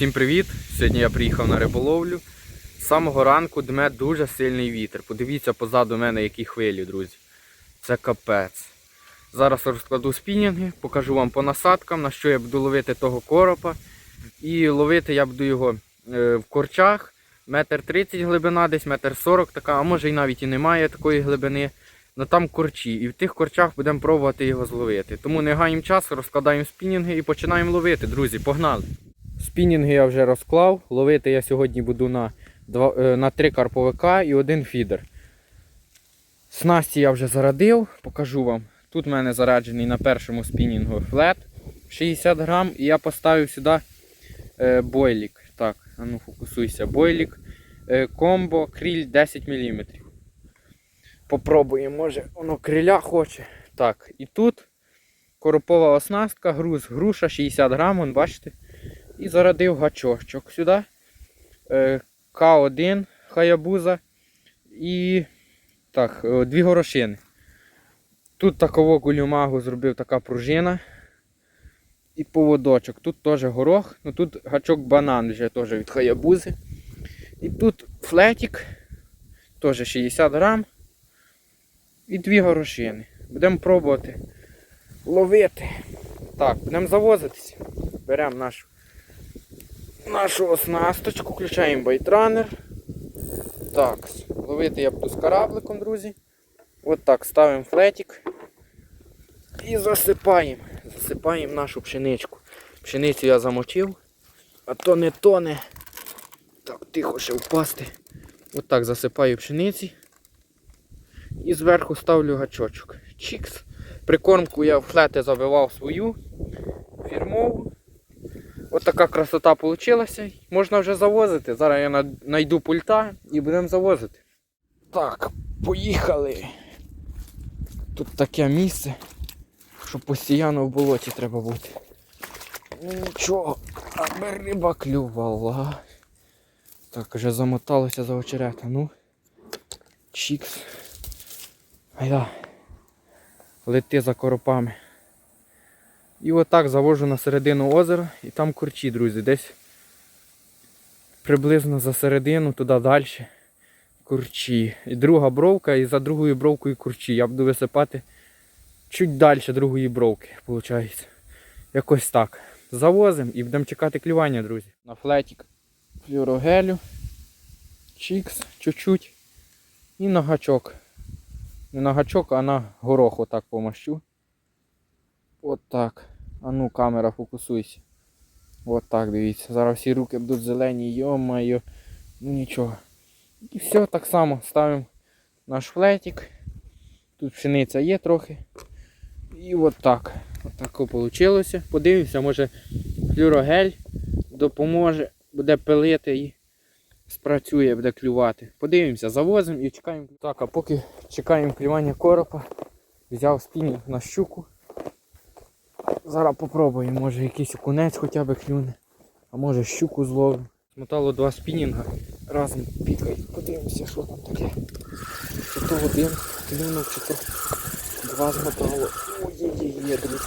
всім привіт! Сьогодні я приїхав на риболовлю. З самого ранку дме дуже сильний вітер. Подивіться позаду мене, які хвилі, друзі. Це капець. Зараз розкладу спінінги, покажу вам по насадкам, на що я буду ловити того коропа. І ловити я буду його е, в корчах. Метр тридцять глибина, десь метр сорок така, а може і навіть і немає такої глибини. Ну там корчі. І в тих корчах будемо пробувати його зловити. Тому не гаємо час, розкладаємо спінінги і починаємо ловити, друзі. Погнали! Спінінги я вже розклав. Ловити я сьогодні буду на, е, на три карповика і один фідер. Снасті я вже зарадив, покажу вам. Тут в мене зараджений на першому спінінгу флет 60 грам. І я поставив сюди е, бойлік. Так, а ну фокусуйся. Бойлік е, комбо кріль 10 мм. Попробуємо, може воно криля хоче. Так, і тут коропова оснастка, груз, груша 60 грам, вон, бачите. І зарадив гачочок сюди. Е, К1 хаябуза і так, е, дві горошини. Тут таково гулюмагу зробив така пружина. І поводочок. Тут теж горох, ну тут гачок банан вже теж від хаябузи. І тут флетик, теж 60 грам. І дві горошини. Будемо пробувати ловити. Так, будемо завозитися. Беремо нашу нашу оснасточку, включаємо байтранер. Так, ловити я буду з корабликом, друзі. От так, ставимо флетик і засипаємо. Засипаємо нашу пшеничку. Пшеницю я замочив, а то не тоне. Так, тихо ще впасти. От так засипаю пшениці. І зверху ставлю гачочок. Чікс. Прикормку я в флети забивав свою фірмову. От така красота вийшла. Можна вже завозити. Зараз я знайду пульта і будемо завозити. Так, поїхали. Тут таке місце, що постійно в болоті треба бути. Нічого, аби риба клювала. Так, вже замоталося за очерета. Ну. Чікс. Айда. Лети за коропами. І отак завожу на середину озера і там курчі, друзі, десь приблизно за середину, туди далі. Курчі. І друга бровка, і за другою бровкою курчі. Я буду висипати чуть далі другої бровки, виходить. Якось так. Завозимо і будемо чекати клювання, друзі. На флетик флюрогелю. Чікс, чуть-чуть. І на гачок. Не на гачок, а на горох отак помащу. От так. А ну камера фокусуйся. От так, дивіться. Зараз всі руки будуть зелені, йо-майо. Ну нічого. І все, так само ставимо наш флетик. Тут пшениця є трохи. І от так. От так вийшло. Подивимося, може флюрогель допоможе, буде пилити і спрацює, буде клювати. Подивимося, завозимо і чекаємо. Так, а поки чекаємо клювання коропа, взяв спінінг на щуку. Зараз попробуємо, може якийсь окунець хоча б клюне, а може щуку зловимо. Смотало два спінінга, разом пікають. Подивимося, що там таке. Чи то один клюнув, чи то два змотало. Ой, є-є-є, друзі.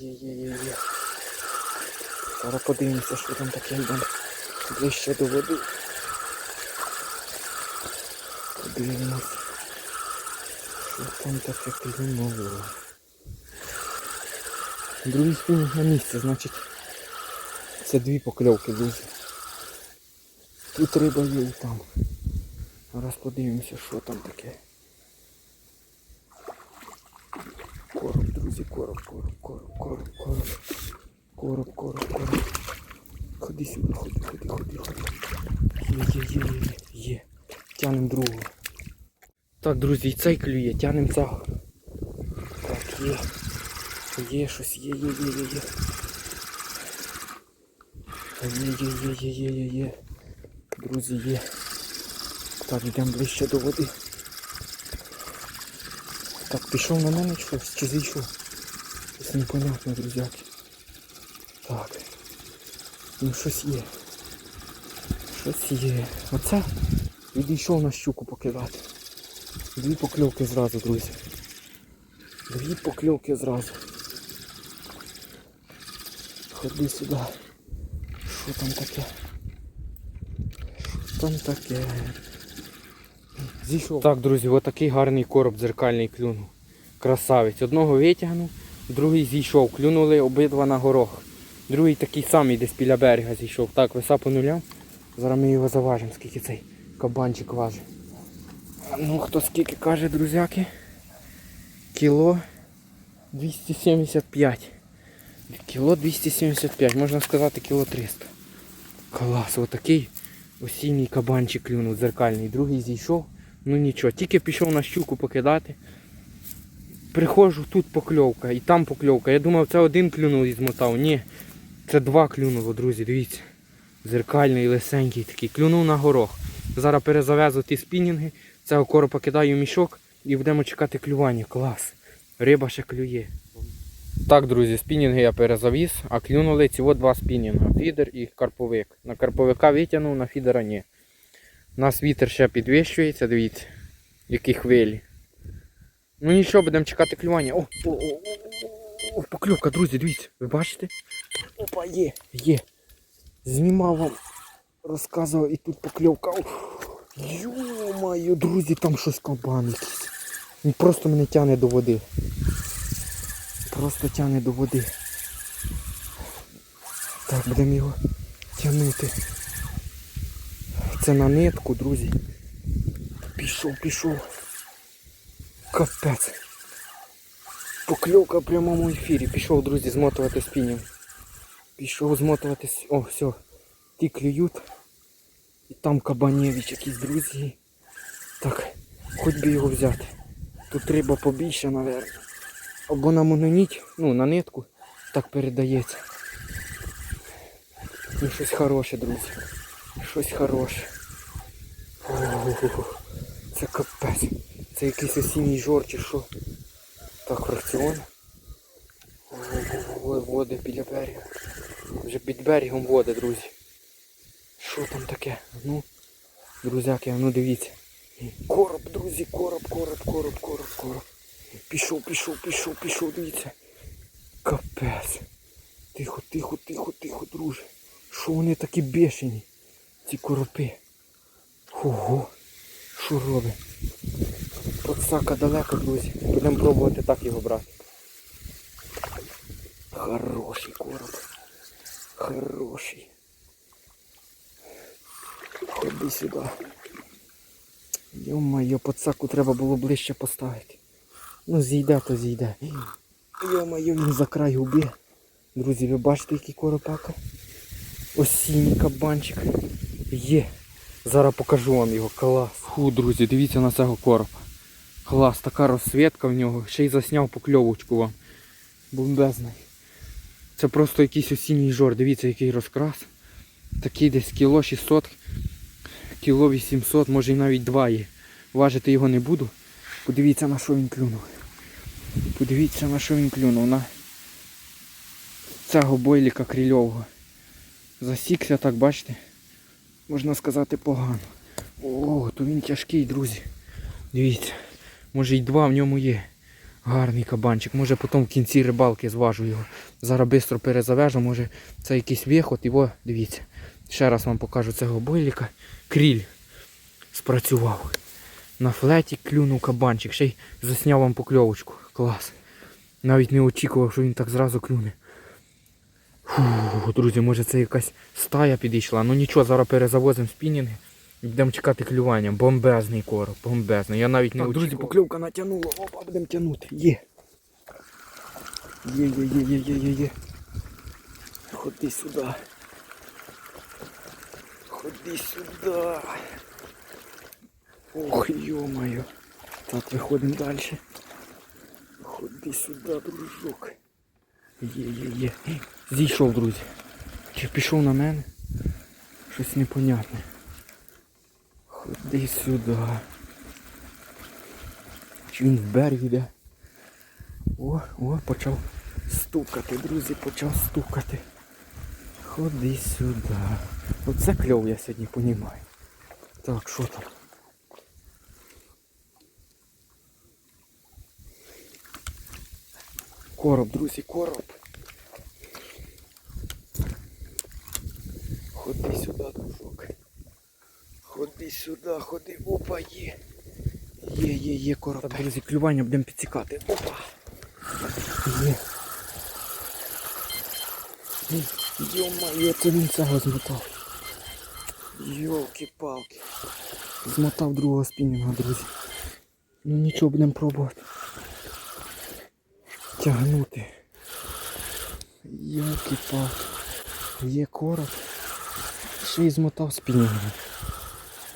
Є-є-є-є-є. Зараз подивимося, що там таке йдемо ближче до води. Подивимося. Що там таке клюнуло. Другий спінінг на місці, значить це дві покльовки, друзі. Тут риба є там. Зараз подивимося, що там таке. Короб, друзі, короб, короб, короб, короб, короб. Короб, короб, короб. Ходи сюди, ходи, ходи, ходи, ходи. Є, є, є, є, є. Тянем другого. Так, друзі, і цей клює, тянем цього. Є щось, є, є, є, є, є. Є, є, є, є, є, є, є. Друзі, є. Так, йдемо ближче до води. Так, пішов на мене щось, чи зійшов? Щось непонятно, друзяки. Так. Ну щось є. Щось є. Оце відійшов на щуку покидати. Дві покльовки зразу, друзі. Дві покльовки зразу. Ходи сюди. Що там таке? Що там таке? Зійшов. Так, друзі, отакий гарний короб дзеркальний клюнув. Красавець. Одного витягнув, другий зійшов. Клюнули обидва на горох. Другий такий самий десь біля берега зійшов. Так, веса по нулям. Зараз ми його заважимо, скільки цей кабанчик важить. Ну, хто скільки каже, друзяки? Кіло 275. Кіло 275, можна сказати кіло 300. Клас, отакий осінній кабанчик клюнув дзеркальний. Другий зійшов. Ну нічого, тільки пішов на щуку покидати. Приходжу, тут покльовка і там покльовка. Я думав, це один клюнув і змотав. Ні, це два клюнуло, друзі, дивіться. Дзеркальний, лисенький такий. Клюнув на горох. Зараз перезавезу ті спінінги, цього коропа кидаю в мішок і будемо чекати клювання. Клас. Риба ще клює. Так, друзі, спінінги я перезавіз, а клюнули от два спінінга. Фідер і карповик. На карповика витягнув, на фідера ні. У нас вітер ще підвищується, дивіться, які хвилі. Ну нічого, будемо чекати клювання. О, о, о, о, покльовка, друзі, дивіться, ви бачите? Опа, є, є. Знімав вам, розказував і тут покльовка. Йо-моє, друзі, там щось кабан просто мене тягне до води. Просто тягне до води. Так, будемо його тягнути. Це на нитку, друзі. Пішов, пішов. Капець. Покльовка в прямому ефірі. Пішов, друзі, змотувати спінінг. Пішов змотувати. с- О, все. Ті клюють. І там кабанєвич якийсь, друзі. Так, хоч би його взяти. Тут риба побільше, мабуть. Або на мононіт, ну на нитку, так передається. Ну щось хороше, друзі. Щось хороше. Ого, Це капець. Це якийсь осінній жор чи що. Так, раціон. Ой, води біля берега. Вже під берегом води, друзі. Що там таке? Ну, друзяки, ну дивіться. Короб, друзі, короб, короб, короб, короб, короб. Пішов, пішов, пішов, пішов, дивіться. Капець. Тихо, тихо, тихо, тихо, друже. Що вони такі бешені? Ці коропи. Ого. Що робить? Подсака далеко, друзі. Будемо пробувати так його брати. Хороший короб. Хороший. Ходи сюди. Йо-моє, подсаку треба було ближче поставити. Ну зійде, то зійде. Йо-моє, він за край губи. Друзі, ви бачите, який коропака? Осінній кабанчик. Є. Зараз покажу вам його. Клас. Фу, друзі, дивіться на цього коропа. Клас, така розсвітка в нього. Ще й засняв покльовочку вам. Бомбезний. Це просто якийсь осінній жор. Дивіться, який розкрас. Такий десь кіло 600, кіло 800, може і навіть 2 є. Важити його не буду. Подивіться на що він клюнув. Подивіться на що він клюнув. На цього бойліка крильового. Засікся так, бачите? Можна сказати погано. О, то він тяжкий, друзі. Дивіться. Може й два в ньому є. Гарний кабанчик. Може потім в кінці рибалки зважу його. Зараз швидко перезавежу, може це якийсь виход. Його, дивіться. Ще раз вам покажу цього бойліка. Кріль спрацював. На флеті клюнув кабанчик. Ще й засняв вам покльовочку. Клас. Навіть не очікував, що він так зразу клюне. Фу, друзі, може це якась стая підійшла. Ну нічого, зараз перезавозимо спінінги. і Будемо чекати клювання. Бомбезний короб, бомбезний. Я навіть не Так, очікував. друзі, покльовка натягнула. Опа, будемо тягнути. Є. Є, є, є, є, є, є, є. Ходи сюди. Ходи сюди. Ох, йо-моє. Так, виходимо далі. Ходи сюди, дружок. Є, є, є. Зійшов, друзі. Чи пішов на мене? Щось непонятне. Ходи сюди. Чи він в берег йде? О, о, почав стукати, друзі, почав стукати. Ходи сюди. Оце кльов я сьогодні понімаю. Так, що там? Короб, друзі, короб. Ходи сюди, дружок. Ходи сюди, ходи. Опа, є. Є, є, є коропець. Так, друзі, клювання будемо підсікати. Опа. Є. Йо-моє, це він цього змотав. Йолки-палки. Змотав другого спінінга, друзі. Ну нічого, будемо пробувати. Тягнути. Йолки-палки. Є короб. Ще й змотав спінінга.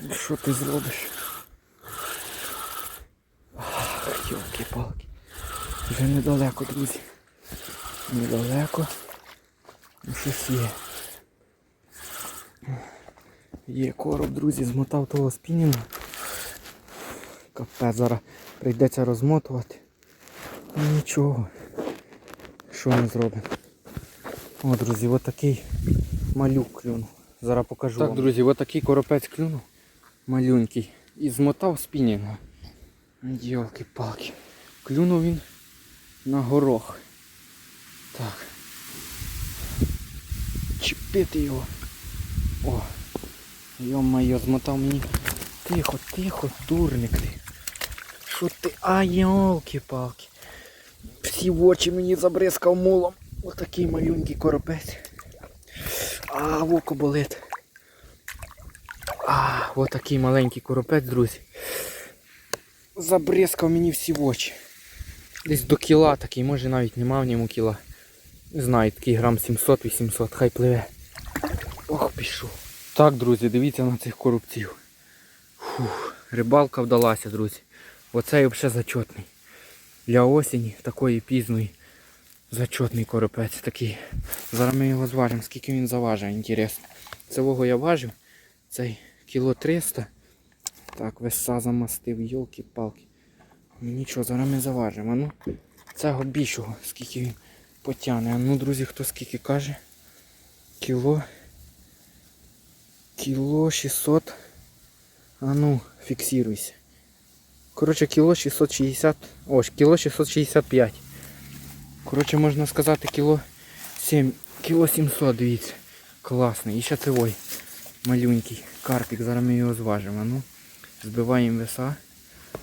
Ну, Що ти зробиш? Ах, йолки-палки. Вже недалеко, друзі. Недалеко. Ну, Щось є. Є короб, друзі, змотав того спінінга. Капець, зараз прийдеться розмотувати. Ну нічого. Що ми зробимо? О, друзі, отакий малюк клюнув. Зараз покажу. Так, вам. друзі, отакий коропець клюнув. Малюнький. І змотав спінінга. Йолки-палки. Клюнув він на горох. Так. Чіпити його. О. Йо-моє, змотав мені. Тихо, тихо, дурник ти. Що ти? А, йолки-палки. Всі в очі мені забризкав мулом. Отакий малюнький коропець. А, в око болить. А, отакий маленький коропець, друзі. Забризкав мені всі в очі. Десь до кіла такий, може навіть нема в ньому кіла. Не знаю, такий грам 700-800, хай пливе. Ох, пішов. Так, друзі, дивіться на цих коробців. Фух, рибалка вдалася, друзі. Оцей взагалі зачетний. Для осені такої пізної. Зачетний коропець такий. Зараз ми його зважимо, скільки він заважив, інтересно. Цього я важив. Цей кіло 300. Так, веса замастив, йолки-палки. Ну нічого, зараз ми заважимо. Ну, цього більшого, скільки він потягне. А ну, друзі, хто скільки каже? Кіло. Кіло 600. А ну, фіксируйся. Коротше, кіло 660. О, кіло 665. Коротше, можна сказати, кіло 7. Кіло 700, дивіться. Класний. І ще це ой. Малюнький карпік. Зараз ми його зважимо. Ну, збиваємо веса.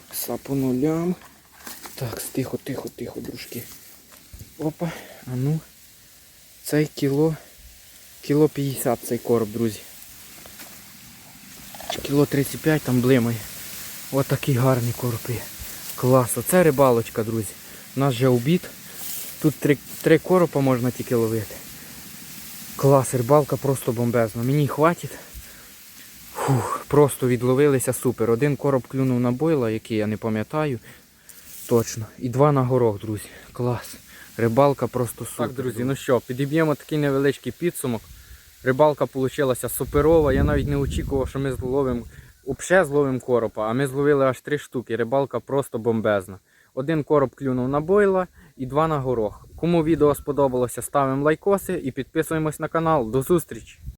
Веса по нулям. Так, тихо, тихо, тихо, дружки. Опа. А ну. Цей кіло. Кіло 50 цей короб, друзі. Кіло 35 там блимає. Гарний короб є. Клас. Оце рибалочка, друзі. У нас вже обід. Тут три, три коропа можна тільки ловити. Клас, рибалка просто бомбезна. Мені хватить. Фух, просто відловилися супер. Один короб клюнув на бойла, який я не пам'ятаю. Точно. І два на горох, друзі. Клас. Рибалка просто супер. Так, друзі, ну що, підіб'ємо такий невеличкий підсумок. Рибалка вийшла суперова. Я навіть не очікував, що ми зловимо взагалі зловимо коропа, а ми зловили аж три штуки. Рибалка просто бомбезна. Один короб клюнув на бойла і два на горох. Кому відео сподобалося, ставимо лайкоси і підписуємось на канал. До зустрічі!